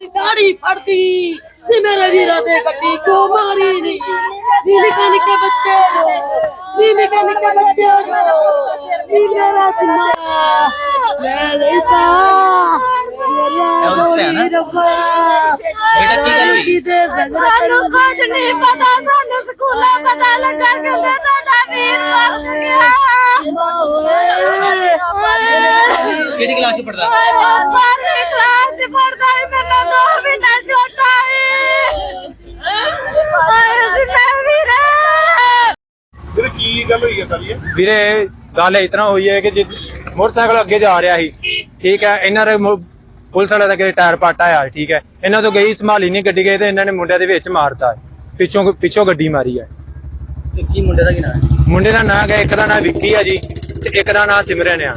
ਦਾੜੀ ਫੜਦੀ। ਨੀ ਮੇਰੇ ਵੀਰਾਂ ਦੇ ਗੱਡੀ ਕਿਉਂ ਮਾਰੀ ਨੀ? ਨੀ ਨਿੱਕੇ ਨਿੱਕੇ ਬੱਚੇ ਜੋ ਨੀ ਨਿੱਕੇ ਨਿੱਕੇ ਬੱਚੇ ਜੋ। ਨੀ ਮੇਰਾ ਸਿੰਘਾ ਮੈਂ ਲੈਤਾ ਮੇਰਾ ਹੈ ਨਾ? ਬੇਟਾ ਕੀ ਗੱਲ ਹੋਈ? ਸਾਨੂੰ ਕੁਝ ਨਹੀਂ ਪਤਾ ਸਾਨੂੰ ਸਕੂਲਾਂ ਪਤਾ ਲੱਗਾ ਕਿ ਤੁਹਾਡਾ ਵੀਰ ਮਰ ਗਿਆ। ਕਿਹੜੀ ਕਲਾਸ ਚ ਪੜਦਾ ਬਾਰਵੀਂ ਕਲਾਸ ਚ ਪੜਦਾ ਹੈ ਮੇਰਾ ਦੋ ਮਹੀਨਾ ਛੋਟਾ ਹੈ ਆਏ ਸੁਣਾ ਵੀਰੇ ਵੀਰੇ ਕੀ ਗੱਲ ਹੋਈ ਹੈ ਸਾਰੀ ਇਹ? ਵੀਰੇ ਗੱਲ ਇਸ ਤਰ੍ਹਾਂ ਹੋਈ ਹੈ ਕਿ ਜੇ ਮੋਟਰਸਾਈਕਲ ਅੱਗੇ ਜਾ ਰਿਹਾ ਸੀ ਠੀਕ ਹੈ ਇਹਨਾਂ ਦੇ ਪੁਲਿਸ ਵਾਲੇ ਦਾ ਟਾਇਰ ਪਾਟਾ ਆ ਠੀਕ ਹੈ। ਇਹਨਾਂ ਤੋਂ ਗਈ ਸੰਭਾਲੀ ਨਹੀਂ ਗੱਡੀ ਗਈ ਤੇ ਇਹਨਾਂ ਨੇ ਮੁੰਡਿਆਂ ਦੇ ਵਿੱਚ ਮਾਰਤਾ। ਪਿੱਛੋਂ ਪਿੱਛੋਂ ਗੱਡੀ ਮਾਰੀ ਹੈ। ਤੇ ਕੀ ਮੁੰਡੇ ਦਾ ਕੀ ਨਾਮ ਹੈ? ਮੁੰਡੇ ਦਾ ਨਾਂ ਹੈ ਇੱਕ ਦਾ ਨਾਂ ਵਿੱਕੀ ਆ ਜੀ ਤੇ ਇੱਕ ਦਾ ਨਾਂ ਸਿਮਰਨ ਆ।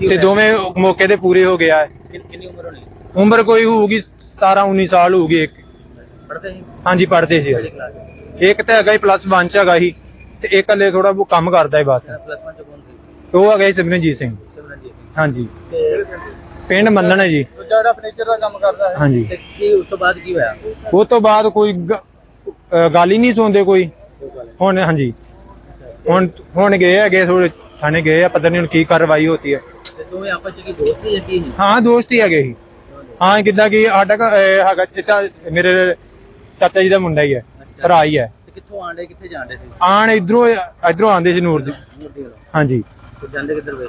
ਤੇ ਦੋਵੇਂ ਮੌਕੇ ਤੇ ਪੂਰੇ ਹੋ ਗਿਆ। ਕਿੰਨੀ ਉਮਰ ਹੋਣੀ? ਉਮਰ ਕੋਈ ਹੋਊਗੀ 17 19 ਸਾਲ ਹੋਊਗੀ ਇੱਕ। ਪੜਦੇ ਸੀ? ਹਾਂਜੀ ਪੜ੍ਹਦੇ ਸੀ। ਇੱਕ ਤਾਂ ਹੈਗਾ ਹੀ ਪਲੱਸ 1 ਚ ਹੈਗਾ ਸੀ। ਤੇ ਇੱਕ ਹਲੇ ਥੋੜਾ ਉਹ ਕੰਮ ਕਰਦਾ ਹੈ ਬਸ। ਪਲੱਸ 1 ਚ ਕੌਣ ਸੀ ਉਹ ਹੈਗਾ ਸੀ ਸਿਮਰਨਜੀਤ ਸਿੰਘ। ਸਿਮਰਨਜੀਤ ਸਿੰਘ। ਹਾਂਜੀ। ਤੇ ਪਿੰਡ ਮੰਨਣ ਹੈ ਜੀ। ਜਿਹੜਾ ਫਰਨੀਚਰ ਦਾ ਕੰਮ ਕਰਦਾ ਹੈ ਹਾਂਜੀ। ਤੇ ਕੀ ਉਸ ਤੋਂ ਬਾਅਦ ਕੀ ਹੋਇਆ? ਉਹ ਤੋਂ ਬਾਅਦ ਕੋਈ ਗ- ਅਹ ਗੱਲ ਹੀ ਨਹੀਂ ਸੁਣਦੇ ਕੋਈ। ਹੁਣ ਹਾਂਜੀ। ਹੁਣ ਹੁਣ ਗਏ ਹੈਗੇ ਥੋੜੇ ਥਾਣੇ ਗਏ ਆ ਪਤਾ ਨਹੀਂ ਹੁਣ ਕੀ ਕਾਰਵਾਈ ਹੋਤੀ ਹੈ। ਤੇ ਦੋਵੇਂ ਆਪਸ ਚ ਕੀ ਦੋਸਤ ਸੀ ਜਾਂ ਕੀ ਨਹੀਂ? ਹਾਂ ਦੋਸਤ ਹੀ ਹੈਗੇ ਸੀ। ਹਾਂ ਕਿੱਦਾਂ ਕਿ ਸਾਡਾ ਘ- ਅਹ ਹੈਗਾ ਚਾਚਾ ਮੇਰੇ ਚਾਚਾ ਜੀ ਦਾ ਮੁੰਡਾ ਹੀ ਹੈ ਭਰਾ ਹੀ ਹੈ। ਕਿੱਥੋਂ ਆਂਡੇ ਕਿੱਥੇ ਜਾਂਦੇ ਸੀ? ਆਣ ਇਧਰੋਂ ਇਧਰੋਂ ਆਂਦੇ ਸੀ ਨੂਰ ਦੀ ਹਾਂਜੀ। ਤੇ ਜਾਂਦੇ ਕਿੱਧਰ ਵੇ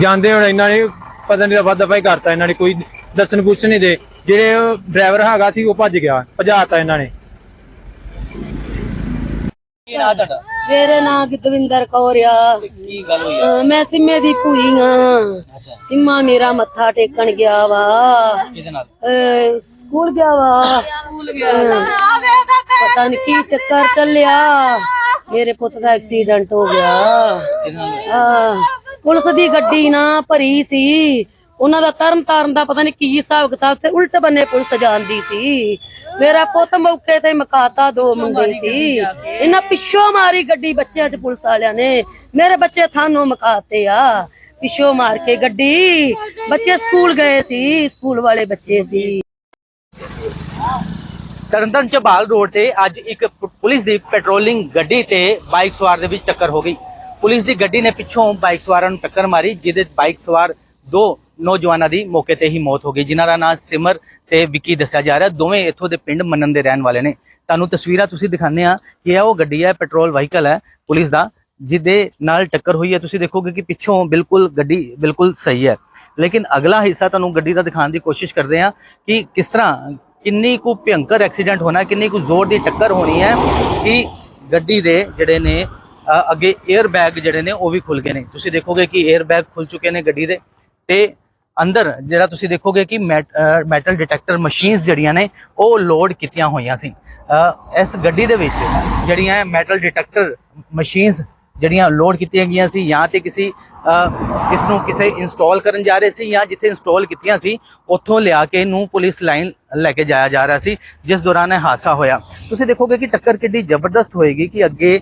ਜਾਂਦੇ ਹੁਣ ਇਹਨਾਂ ਨੇ ਪਤਾ ਨਹੀਂ ਵਾਧਾ ਭਾਈ ਕਰਤਾ ਇਹਨਾਂ ਨੇ ਕੋਈ ਦੱਸਣ ਕੁਛ ਨਹੀਂ ਦੇ। ਜਿਹੜੇ ਡਰਾਈਵਰ ਹੈਗਾ ਸੀ ਉਹ ਭੱਜ ਗਿਆ ਭਜਾਤਾ ਇਹਨਾਂ ਨੇ। ਕੀ ਨਾਂ ਤੁਹਾਡਾ? ਮੇਰੇ ਨਾਂ ਗਤਵਿੰਦਰ ਕੌਰ ਆ। ਤੇ ਕੀ ਗੱਲ ਹੋਈ ਆ? ਅਹ ਮੈਂ ਸਿੰਮੇ ਦੀ ਭੂਈ ਆ ਅੱਛਾ। ਸਿੰਮਾ ਮੇਰਾ ਮੱਥਾ ਟੇਕਣ ਗਿਆ ਵਾ। ਕਿਹਦੇ ਨਾਲ? ਅਹ ਸਕੂਲ ਗਿਆ ਵਾ। ਸਕੂਲ ਗਿਆ। ਪਤਾ ਨਹੀਂ ਕੀ ਚੱਕਰ ਚੱਲਿਆ। ਮੇਰੇ ਪੁੱਤ ਦਾ ਐਕਸੀਡੈਂਟ ਹੋ ਗਿਆ। ਕਿਹਦੇ ਨਾਲ ਹੋਇਆ? ਆ ਪੁਲਿਸ ਦੀ ਗੱਡੀ ਨਾ ਭਰੀ ਸੀ। ਉਹਨਾਂ ਦਾ ਤਰਨ ਤਾਰਨ ਦਾ ਪਤਾ ਨਹੀਂ ਕੀ ਹਿਸਾਬ ਕਿਤਾਬ ਤੇ ਉਲਟ ਬੰਨੇ ਪੁਲਿਸ ਜਾਂਦੀ ਸੀ। ਮੇਰਾ ਪੁੱਤ ਮੌਕੇ ਤੇ ਮਕਾਤਾ ਦੋ ਮੁੰਡੇ ਸੀ। ਇਹਨਾਂ ਪਿੱਛੋਂ ਮਾਰੀ ਗੱਡੀ ਬੱਚਿਆਂ ਚ ਪੁਲਿਸ ਵਾਲਿਆਂ ਨੇ। ਮੇਰੇ ਬੱਚੇ ਥਾਨੋਂ ਮਕਾਤੇ ਆ। ਪਿੱਛੋਂ ਮਾਰ ਕੇ ਗੱਡੀ। ਬੱਚੇ ਸਕੂਲ ਗਏ ਸੀ ਸਕੂਲ ਵਾਲੇ ਬੱਚੇ ਸੀ। ਤਰਨਤਾਰਨ ਚਬਾਲ ਰੋਡ ਤੇ ਅੱਜ ਇੱਕ ਪੁਲਿਸ ਦੀ ਪੈਟਰੋਲਿੰਗ ਗੱਡੀ ਤੇ ਬਾਈਕ ਸਵਾਰ ਦੇ ਵਿੱਚ ਟੱਕਰ ਹੋ ਗਈ। ਪੁਲਿਸ ਦੀ ਗੱਡੀ ਨੇ ਪਿੱਛੋਂ ਬਾਈਕ ਸਵਾਰਾਂ ਨੂੰ ਟੱਕਰ ਮਾਰੀ ਜਿਹਦੇ ਬਾਈਕ ਸਵਾਰ ਦੋ ਨੌਜਵਾਨਾਂ ਦੀ ਮੌਕੇ ਤੇ ਹੀ ਮੌਤ ਹੋ ਗਈ, ਜਿਨ੍ਹਾਂ ਦਾ ਨਾਮ ਸਿਮਰ ਤੇ ਵਿੱਕੀ ਦੱਸਿਆ ਜਾ ਰਿਹਾ। ਦੋਵੇਂ ਇੱਥੋਂ ਦੇ ਪਿੰਡ ਮੰਨਣ ਦੇ ਰਹਿਣ ਵਾਲੇ ਨੇ। ਤੁਹਾਨੂੰ ਤਸਵੀਰਾਂ ਤੁਸੀਂ ਦਿਖਾਉਂਦੇ ਆ ਕਿ ਇਹ ਉਹ ਗੱਡੀ ਹੈ, ਪੈਟਰੋਲ ਵਹੀਕਲ ਹੈ, ਪੁਲਿਸ ਦਾ, ਜਿਹਦੇ ਨਾਲ ਟੱਕਰ ਹੋਈ ਹੈ। ਤੁਸੀਂ ਦੇਖੋਗੇ ਕਿ ਪਿੱਛੋਂ ਬਿਲਕੁਲ ਗੱਡੀ ਬਿਲਕੁਲ ਸਹੀ ਹੈ। ਲੇਕਿਨ ਅਗਲਾ ਹਿੱਸਾ ਤੁਹਾਨੂੰ ਗੱਡੀ ਦਾ ਦਿਖਾਉਣ ਦੀ ਕੋਸ਼ਿਸ਼ ਕਰਦੇ ਆ ਕਿ ਕਿਸ ਤਰ੍ਹਾਂ, ਕਿੰਨੀ ਕੁ ਭਿਅੰਕਰ ਐਕਸੀਡੈਂਟ ਹੋਣਾ, ਕਿੰਨੀ ਕੁ ਜ਼ੋਰ ਦੀ ਟੱਕਰ ਹੋਣੀ ਹੈ ਕਿ ਗੱਡੀ ਦੇ ਜਿਹੜੇ ਨੇ ਅੱਗੇ 에ਅਰ ਬੈਗ ਜਿਹੜੇ ਨੇ ਉਹ ਵੀ ਖੁੱਲ ਗਏ ਨੇ। ਤੁਸੀਂ ਦੇਖੋਗੇ ਕਿ 에ਅਰ ਬੈਗ ਖੁੱਲ ਚੁੱਕੇ ਨੇ ਗੱਡੀ ਦੇ ਤੇ ਅੰਦਰ ਜਿਹੜਾ ਤੁਸੀਂ ਦੇਖੋਗੇ ਕਿ ਮੈਟਲ ਡਿਟੈਕਟਰ ਮਸ਼ੀਨਸ ਜਿਹੜੀਆਂ ਨੇ, ਉਹ ਲੋਡ ਕੀਤੀਆਂ ਹੋਈਆਂ ਸੀ। ਇਸ ਗੱਡੀ ਦੇ ਵਿੱਚ ਜਿਹੜੀਆਂ ਮੈਟਲ ਡਿਟੈਕਟਰ ਮਸ਼ੀਨਸ ਜਿਹੜੀਆਂ ਲੋਡ ਕੀਤੀਆਂ ਗਈਆਂ ਸੀ, ਜਾਂ ਤੇ ਕਿਸੇ ਇਸ ਨੂੰ ਕਿਸੇ ਇੰਸਟਾਲ ਕਰਨ ਜਾ ਰਹੇ ਸੀ, ਜਾਂ ਜਿੱਥੇ ਇੰਸਟਾਲ ਕੀਤੀਆਂ ਸੀ, ਉੱਥੋਂ ਲਿਆ ਕੇ ਇਹਨੂੰ ਪੁਲਿਸ ਲਾਈਨ ਲੈ ਕੇ ਜਾਇਆ ਜਾ ਰਿਹਾ ਸੀ, ਜਿਸ ਦੌਰਾਨ ਇਹ ਹਾਦਸਾ ਹੋਇਆ। ਤੁਸੀਂ ਦੇਖੋਗੇ ਕਿ ਟੱਕਰ ਕਿੱਡੀ ਜ਼ਬਰਦਸਤ ਹੋਏਗੀ ਕਿ ਅੱਗੇ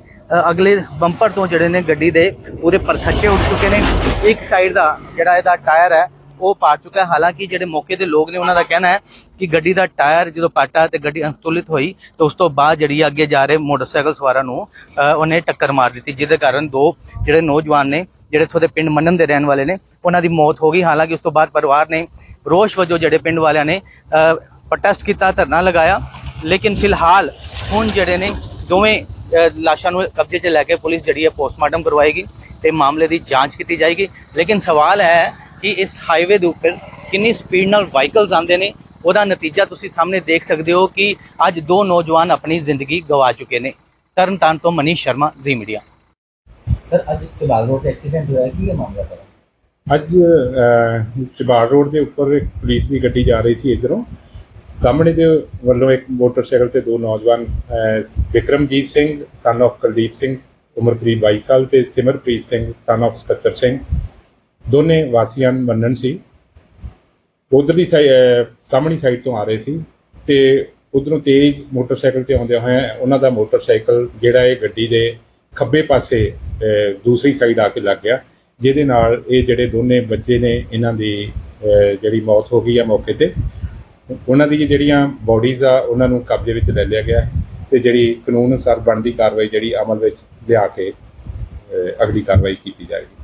ਅਗਲੇ ਬੰਪਰ ਤੋਂ ਜਿਹੜੇ ਨੇ ਗੱਡੀ ਦੇ ਪੂਰੇ ਪਰਖੱਚੇ ਉੱਡ ਚੁੱਕੇ ਨੇ। ਇੱਕ ਸਾਈਡ ਦਾ ਜਿਹੜਾ ਇਹਦਾ ਟਾਇਰ ਹੈ ਉਹ ਪਾ ਚੁੱਕਾ ਹੈ। ਹਾਲਾਂਕਿ ਜਿਹੜੇ ਮੌਕੇ ਦੇ ਲੋਕ ਨੇ ਉਹਨਾਂ ਦਾ ਕਹਿਣਾ ਹੈ ਕਿ ਗੱਡੀ ਦਾ ਟਾਇਰ ਜਦੋਂ ਪਾਟਾ ਤੇ ਗੱਡੀ ਅਨਸਤੁਲਿਤ ਹੋਈ, ਤੇ ਉਸ ਤੋਂ ਬਾਅਦ ਜਿਹੜੀ ਅੱਗੇ ਜਾ ਰਹੇ ਮੋਟਰਸਾਈਕਲ ਸਵਾਰਾਂ ਨੂੰ ਉਹਨੇ ਟੱਕਰ ਮਾਰ ਦਿੱਤੀ, ਜਿਹਦੇ ਕਾਰਨ ਦੋ ਜਿਹੜੇ ਨੌਜਵਾਨ ਨੇ, ਜਿਹੜੇ ਇੱਥੋਂ ਦੇ ਪਿੰਡ ਮੰਨਣ ਦੇ ਰਹਿਣ ਵਾਲੇ ਨੇ, ਉਹਨਾਂ ਦੀ ਮੌਤ ਹੋ ਗਈ। ਹਾਲਾਂਕਿ ਉਸ ਤੋਂ ਬਾਅਦ ਪਰਿਵਾਰ ਨੇ ਰੋਸ਼ ਵਜੋਂ ਜਿਹੜੇ ਪਿੰਡ ਵਾਲਿਆਂ ਨੇ ਪ੍ਰੋਟੈਸਟ ਕੀਤਾ, ਧਰਨਾ ਲਗਾਇਆ। ਲੇਕਿਨ ਫਿਲਹਾਲ ਹੁਣ ਜਿਹੜੇ ਨੇ ਦੋਵੇਂ ਲਾਸ਼ਾਂ ਨੂੰ ਕਬਜ਼ੇ 'ਚ ਲੈ ਕੇ ਪੁਲਿਸ ਜਿਹੜੀ ਹੈ ਪੋਸਟਮਾਰਟਮ ਕਰਵਾਏਗੀ ਤੇ ਮਾਮਲੇ ਦੀ ਜਾਂਚ ਕੀਤੀ ਜਾਏਗੀ। ਲੇਕਿਨ ਸਵਾਲ ਹੈ ਕਿ ਇਸ ਹਾਈਵੇ ਦੇ ਉੱਪਰ ਕਿੰਨੀ ਸਪੀਡ ਨਾਲ ਵਾਹੀਕਲਸ ਆਉਂਦੇ ਨੇ ਉਹਦਾ ਨਤੀਜਾ ਤੁਸੀਂ ਸਾਹਮਣੇ ਦੇਖ ਸਕਦੇ ਹੋ ਕਿ ਅੱਜ ਦੋ ਨੌਜਵਾਨ ਆਪਣੀ ਜ਼ਿੰਦਗੀ ਗਵਾ ਚੁੱਕੇ ਨੇ। ਤਰਨਤਾਰਨ ਤੋਂ Manish Sharma Zee Media sir ਅੱਜ ਚਬਾਲ ਰੋਡ ਤੇ ਐਕਸੀਡੈਂਟ ਹੋਇਆ ਕੀ ਇਹ ਮਾਮਲਾ ਸਰ? ਅੱਜ ਚਬਾੜ ਰੋਡ ਦੇ ਉੱਪਰ ਇੱਕ ਪੁਲਿਸ ਦੀ ਗੱਡੀ ਜਾ ਰਹੀ ਸੀ ਇਧਰੋਂ। ਸਾਹਮਣੇ ਦੇ ਵੱਲੋਂ ਇੱਕ ਮੋਟਰਸਾਈਕਲ ਤੇ ਦੋ ਨੌਜਵਾਨ ਵਿਕਰਮਜੀਤ ਸਿੰਘ ਸਨ of ਕੁਲਦੀਪ ਸਿੰਘ ਉਮਰ ਕਰੀਬ 22 ਸਾਲ ਤੇ ਸਿਮਰਪ੍ਰੀਤ ਸਿੰਘ ਸਨ of ਸਤਰ ਸਿੰਘ। ਦੋਨੇ ਵਾਸੀਆਂ ਨੂੰ ਮੰਨਣ ਸੀ। ਉਧਰਲੀ ਸਾਈਡ ਸਾਹਮਣੀ ਸਾਈਡ ਤੋਂ ਆ ਰਹੇ ਸੀ ਤੇ ਉਧਰੋਂ ਤੇਜ਼ ਮੋਟਰਸਾਈਕਲ ਤੇ ਆਉਂਦੇ ਹੋਏ ਉਹਨਾਂ ਦਾ ਮੋਟਰਸਾਈਕਲ ਜਿਹੜਾ ਇਹ ਗੱਡੀ ਦੇ ਖੱਬੇ ਪਾਸੇ ਦੂਸਰੀ ਸਾਈਡ ਆ ਕੇ ਲੱਗ ਗਿਆ, ਜਿਹਦੇ ਨਾਲ ਇਹ ਜਿਹੜੇ ਦੋਨੇ ਬੱਚੇ ਨੇ ਇਹਨਾਂ ਦੀ ਜਿਹੜੀ ਮੌਤ ਹੋ ਗਈ ਆ ਮੌਕੇ ਤੇ। ਉਹਨਾਂ ਦੀ ਜਿਹੜੀਆਂ ਬਾਡੀਜ਼ ਆ, ਉਹਨਾਂ ਨੂੰ ਕਬਜ਼ੇ ਵਿੱਚ ਲੈ ਲਿਆ ਗਿਆ ਹੈ ਤੇ ਜਿਹੜੀ ਕਾਨੂੰਨ ਅਨੁਸਾਰ ਬਣਦੀ ਕਾਰਵਾਈ ਜਿਹੜੀ ਅਮਲ ਵਿੱਚ ਲਿਆ ਕੇ ਅਗਲੀ ਕਾਰਵਾਈ ਕੀਤੀ ਜਾਏਗੀ।